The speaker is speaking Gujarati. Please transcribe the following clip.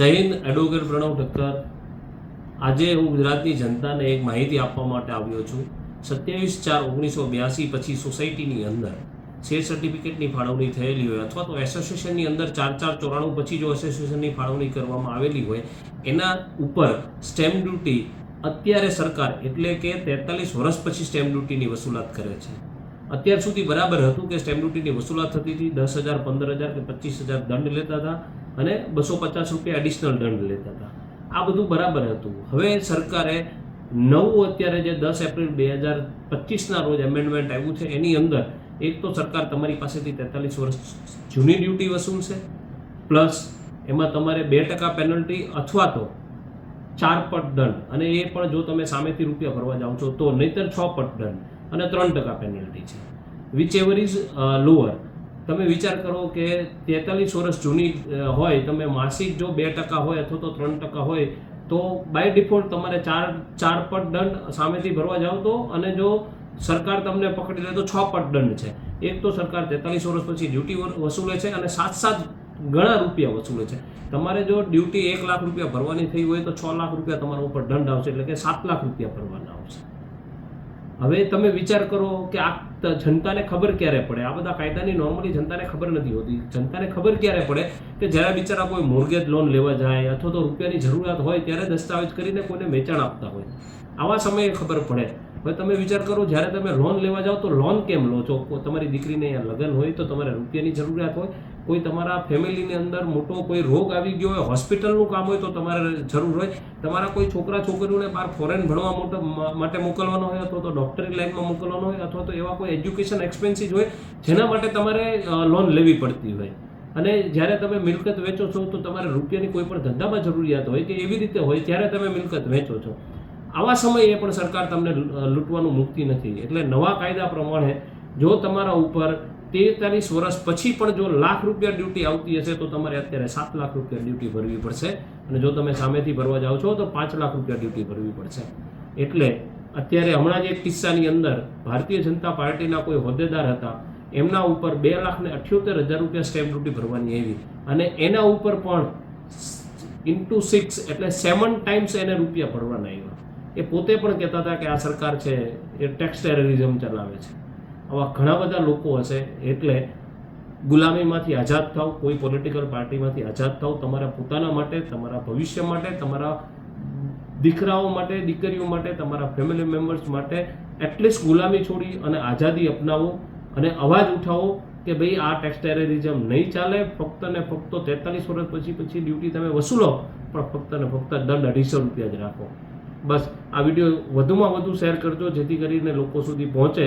જય હિન્દ એડવોકેટ પ્રણવ ઠક્કર, આજે હું ગુજરાતની જનતાને એક માહિતી આપવા માટે આવ્યો છું. સત્યાવીસ ચાર ઓગણીસો બ્યાસી પછી સોસાયટીની અંદર શેર સર્ટિફિકેટની ફાળવણી થયેલી હોય અથવા તો એસોસિએશનની અંદર ચાર ચાર ચોરાણું પછી જો એસોસિએશનની ફાળવણી કરવામાં આવેલી હોય, એના ઉપર સ્ટેમ્પ ડ્યુટી અત્યારે સરકાર એટલે કે તેતાલીસ વર્ષ પછી સ્ટેમ્પ ડ્યુટીની વસૂલાત કરે છે. અત્યાર સુધી બરાબર હતું કે સ્ટેમ્પ ડ્યુટીની વસૂલાત થતી હતી, દસ હજાર, પંદર હજાર કે પચીસ હજાર દંડ લેતા હતા અને બસો પચાસ રૂપિયા એડિશનલ દંડ લેતા હતા. આ બધું બરાબર હતું. હવે સરકારે નવું અત્યારે જે દસ એપ્રિલ બે હજાર પચીસના રોજ એમેન્ડમેન્ટ આવ્યું છે, એની અંદર એક તો સરકાર તમારી પાસેથી તેતાલીસ વર્ષ જૂની ડ્યુટી વસૂલશે પ્લસ એમાં તમારે બે ટકા પેનલ્ટી અથવા તો ચાર પટ દંડ. અને એ પણ જો તમે સામેથી રૂપિયા ભરવા જાઓ છો, તો નહીતર છ પટ દંડ. અને ત્રણ ટકા પેનલ્ટી છે. વિચ એવર ઇઝ લોઅર તમે વિચાર કરો કે તેતાલીસ વર્ષ જૂની હોય, તમે માસિક જો બે ટકા હોય અથવા તો ત્રણ ટકા હોય, તો બાય ડિફોલ્ટ તમારે ચાર ચાર પટ દંડ સામેથી ભરવા જાઓ તો અને જો સરકાર તમને પકડી લે તો છ પટ દંડ છે. એક તો સરકાર તેતાલીસ વર્ષ પછી ડ્યુટી વસૂલે છે અને સાત સાત ઘણા રૂપિયા વસૂલે છે. તમારે જો ડ્યુટી એક લાખ રૂપિયા ભરવાની થઈ હોય તો છ લાખ રૂપિયા તમારા ઉપર દંડ આવશે, એટલે કે સાત લાખ રૂપિયા ભરવાના આવશે. હવે તમે વિચાર કરો કે આ જનતાને ખબર ક્યારે પડે? આ બધા કાયદાની નોર્મલી જનતાને ખબર નથી હોતી. જનતાને ખબર ક્યારે પડે કે જ્યારે બિચારા કોઈ મોર્ગેજ લોન લેવા જાય અથવા તો રૂપિયાની જરૂરિયાત હોય ત્યારે દસ્તાવેજ કરીને કોઈને વેચાણ આપતા હોય. આવા સમયે ખબર પડે. હવે તમે વિચાર કરો, જ્યારે તમે લોન લેવા જાઓ તો લોન કેમ લો? છો તમારી દીકરીને અહીંયા લગ્ન હોય તો તમારે રૂપિયાની જરૂરિયાત હોય. કોઈ તમારા ફેમિલીની અંદર મોટો કોઈ રોગ આવી ગયો હોય, હોસ્પિટલનું કામ હોય તો તમારે જરૂર હોય. તમારા કોઈ છોકરા છોકરીઓને બહાર ફોરેન ભણવા માટે મોકલવાનો હોય અથવા તો ડૉક્ટરી લાઈનમાં મોકલવાનો હોય અથવા તો એવા કોઈ એજ્યુકેશન એક્સપેન્સીસ હોય, જેના માટે તમારે લોન લેવી પડતી હોય. અને જ્યારે તમે મિલકત વેચો છો તો તમારે રૂપિયાની કોઈ પણ ધંધામાં જરૂરિયાત હોય કે એવી રીતે હોય ત્યારે તમે મિલકત વેચો છો. આવા સમયે પણ સરકાર તમને લૂંટવાનું મૂકતી નથી. એટલે નવા કાયદા પ્રમાણે જો તમારા ઉપર તેતાલીસ વર્ષ પછી પણ જો લાખ રૂપિયા ડ્યુટી આવતી હશે તો તમારે અત્યારે સાત લાખ રૂપિયા ડ્યુટી ભરવી પડશે. અને જો તમે સામેથી ભરવા જાઓ છો તો પાંચ લાખ રૂપિયા ડ્યુટી ભરવી પડશે. એટલે અત્યારે હમણાં જ એક કિસ્સાની અંદર ભારતીય જનતા પાર્ટીના કોઈ હોદ્દેદાર હતા, એમના ઉપર બે લાખ ને અઠ્યોતેર હજાર રૂપિયા સ્ટેમ્પ ડ્યુટી ભરવાની આવી. અને એના ઉપર પણ ઇન્ટુ સિક્સ એટલે સેવન ટાઈમ્સ એને રૂપિયા ભરવાના આવ્યા. એ પોતે પણ કહેતા હતા કે આ સરકાર છે, એ ટેક્સ ટેરરિઝમ ચલાવે છે. આવા ઘણા બધા લોકો હશે, એટલે ગુલામીમાંથી આઝાદ થાવ, કોઈ પોલિટિકલ પાર્ટીમાંથી આઝાદ થાવ, તમારા પોતાના માટે, તમારા ભવિષ્ય માટે, તમારા દીકરાઓ માટે, દીકરીઓ માટે, તમારા ફેમિલી મેમ્બર્સ માટે એટલીસ્ટ ગુલામી છોડી અને આઝાદી અપનાવો અને અવાજ ઉઠાવો કે ભાઈ આ ટેક્સ ટેરરિઝમ નહીં ચાલે, ફક્ત ને ફક્ત તેતાલીસ વર્ષ પછી પછી ડ્યુટી તમે વસૂલો, પણ ફક્ત ને ફક્ત દંડ અઢીસો રૂપિયા જ રાખો. બસ આ વીડિયો વધુમાં વધુ શેર કરજો, જેથી કરીને લોકો સુધી પહોંચે.